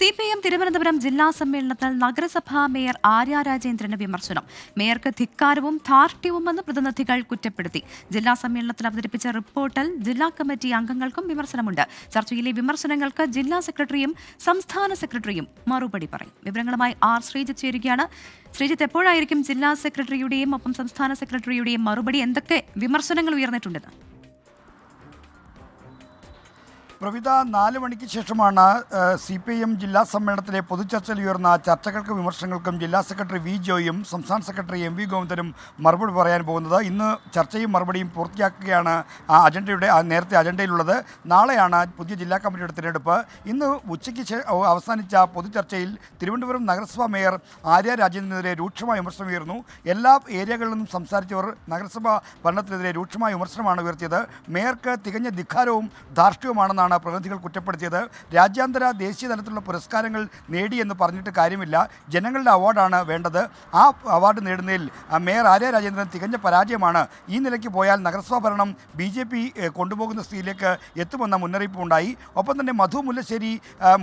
C P M Thiruvananthapuram ജില്ലാ സമ്മേളനത്തിൽ നഗരസഭാ മേയർ ആര്യ രാജേന്ദ്രന് വിമർശനം. മേയർക്ക് ധിക്കാരവും ധാർഷ്ട്യവുമെന്ന് പ്രതിനിധികൾ കുറ്റപ്പെടുത്തി. ജില്ലാ സമ്മേളനത്തിൽ അവതരിപ്പിച്ച റിപ്പോർട്ടിൽ ജില്ലാ കമ്മിറ്റി അംഗങ്ങൾക്കും വിമർശനമുണ്ട്. ചർച്ചയിലെ വിമർശനങ്ങൾക്ക് ജില്ലാ സെക്രട്ടറിയും സംസ്ഥാന സെക്രട്ടറിയും മറുപടി പറയും. വിവരങ്ങളുമായി ആർ ശ്രീജിത്ത് ചേരുകയാണ്. ശ്രീജിത്ത് എപ്പോഴായിരിക്കും ജില്ലാ സെക്രട്ടറിയുടെയും ഒപ്പം സംസ്ഥാന സെക്രട്ടറിയുടെയും മറുപടി? എന്തൊക്കെ വിമർശനങ്ങൾ ഉയർന്നിട്ടുണ്ടെന്ന്? പ്രവിധ നാല് മണിക്ക് ശേഷമാണ് സി പി എം ജില്ലാ സമ്മേളനത്തിലെ പൊതുചർച്ചയിൽ ഉയർന്ന ചർച്ചകൾക്കും വിമർശനങ്ങൾക്കും ജില്ലാ സെക്രട്ടറി വി ജോയും സംസ്ഥാന സെക്രട്ടറി എം വി ഗോവിന്ദനും മറുപടി പറയാൻ പോകുന്നത്. ഇന്ന് ചർച്ചയും മറുപടിയും പൂർത്തിയാക്കുകയാണ് ആ അജണ്ടയുടെ നേരത്തെ അജണ്ടയിലുള്ളത്. നാളെയാണ് പുതിയ ജില്ലാ കമ്മിറ്റിയുടെ തിരഞ്ഞെടുപ്പ്. ഇന്ന് ഉച്ചയ്ക്ക് അവസാനിച്ച പൊതുചർച്ചയിൽ തിരുവനന്തപുരം നഗരസഭാ മേയർ ആര്യ രാജേന്ദ്രനെതിരെ രൂക്ഷമായ വിമർശനം ഉയർന്നു. എല്ലാ ഏരിയകളിൽ നിന്നും സംസാരിച്ചവർ നഗരസഭാ ഭരണത്തിനെതിരെ രൂക്ഷമായ വിമർശനമാണ് ഉയർത്തിയത്. മേയർക്ക് തികഞ്ഞ ധിക്കാരവും ധാർഷ്ട്യവുമാണെന്നാണ് പ്രതിനിധികൾ കുറ്റപ്പെടുത്തിയത്. രാജ്യാന്തര ദേശീയ തലത്തിലുള്ള പുരസ്കാരങ്ങൾ നേടി എന്ന് പറഞ്ഞിട്ട് കാര്യമില്ല. ജനങ്ങളുടെ അവാർഡാണ് വേണ്ടത്. ആ അവാർഡ് നേടുന്നതിൽ മേയർ ആര്യ രാജേന്ദ്രൻ തികഞ്ഞ പരാജയമാണ്. ഈ നിലയ്ക്ക് പോയാൽ നഗരസഭാ ഭരണം ബി ജെ പി കൊണ്ടുപോകുന്ന സ്ഥിതിയിലേക്ക് എത്തുമെന്ന മുന്നറിയിപ്പുണ്ടായി ഒപ്പം തന്നെ മധു മുല്ലശ്ശേരി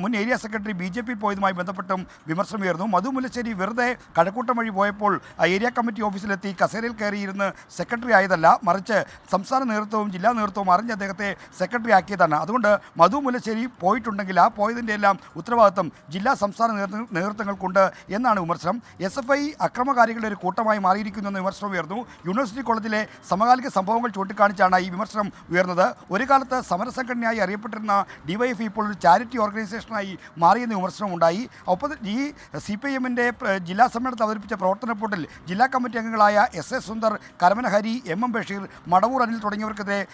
മുൻ area secretary B J P പോയതുമായി ബന്ധപ്പെട്ടും വിമർശനമുയർന്നു മധു മുല്ലശ്ശേരി വെറുതെ കഴക്കൂട്ടം വഴി പോയപ്പോൾ ഏരിയ കമ്മിറ്റി ഓഫീസിലെത്തി കസേരയിൽ കയറിയിരുന്ന് സെക്രട്ടറി ആയതല്ല മറിച്ച് സംസ്ഥാന നേതൃത്വവും ജില്ലാ നേതൃത്വവും അറിഞ്ഞ് അദ്ദേഹത്തെ സെക്രട്ടറി ആക്കിയതാണ്. അതുകൊണ്ട് മധു മുല്ലശ്ശേരി പോയിട്ടുണ്ടെങ്കിൽ ആ പോയതിന്റെ എല്ലാം ഉത്തരവാദിത്വം ജില്ലാ സംസ്ഥാന നേതൃ- നേതൃത്വങ്ങൾക്കുണ്ട് എന്നാണ് വിമർശനം. എസ് എഫ് ഐ അക്രമകാരികളുടെ ഒരു കൂട്ടമായി മാറിയിരിക്കുന്നു എന്ന വിമർശനം ഉയർന്നു. യൂണിവേഴ്സിറ്റി കോളേജിലെ സമകാലിക സംഭവങ്ങൾ ചൂണ്ടിക്കാണിച്ചാണ് ഈ വിമർശനം ഉയർന്നത്. ഒരു കാലത്ത് സമരസംഘടനയായി അറിയപ്പെട്ടിരുന്ന ഡിവൈഎഫ് ഇപ്പോൾ ഒരു ചാരിറ്റി ഓർഗനൈസേഷനായി മാറിയെന്ന വിമർശനം ഉണ്ടായി. ഒപ്പം ഈ സി പി എമ്മിന്റെ ജില്ലാ സമ്മേളനത്തിൽ അവതരിപ്പിച്ച പ്രവർത്തന റിപ്പോർട്ടിൽ ജില്ലാ കമ്മിറ്റി അംഗങ്ങളായ S S Sundar Karamana Hari M M Basheer Madavoor Anil തുടങ്ങിയവർക്കെതിരെ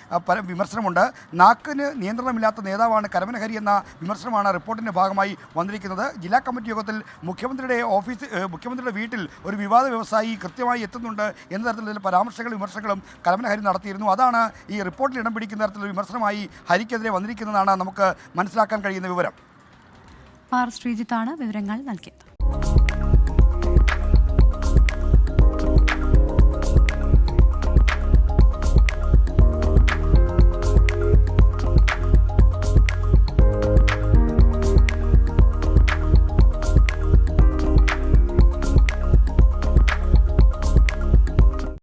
വിമർശനമുണ്ട്. നാക്കിന് നിയന്ത്രണമില്ലാത്ത നേതാവാണ് കരമനഹരി എന്ന വിമർശനമാണ് റിപ്പോർട്ടിന്റെ ഭാഗമായി വന്നിരിക്കുന്നത്. ജില്ലാ കമ്മിറ്റി യോഗത്തിൽ മുഖ്യമന്ത്രിയുടെ ഓഫീസ് മുഖ്യമന്ത്രിയുടെ വീട്ടിൽ ഒരു വിവാദ വ്യവസായി കൃത്യമായി എത്തുന്നുണ്ട് എന്ന തരത്തിലുള്ള പരാമർശങ്ങളും വിമർശങ്ങളും കരമനഹരി നടത്തിയിരുന്നു. അതാണ് ഈ റിപ്പോർട്ടിൽ ഇടം പിടിക്കുന്ന തരത്തിലുള്ള വിമർശനമായി ഹരിക്കെതിരെ വന്നിരിക്കുന്നതാണ് നമുക്ക് മനസ്സിലാക്കാൻ കഴിയുന്ന വിവരം. ശ്രീജിത്താണ് വിവരങ്ങൾ നൽകിയത്.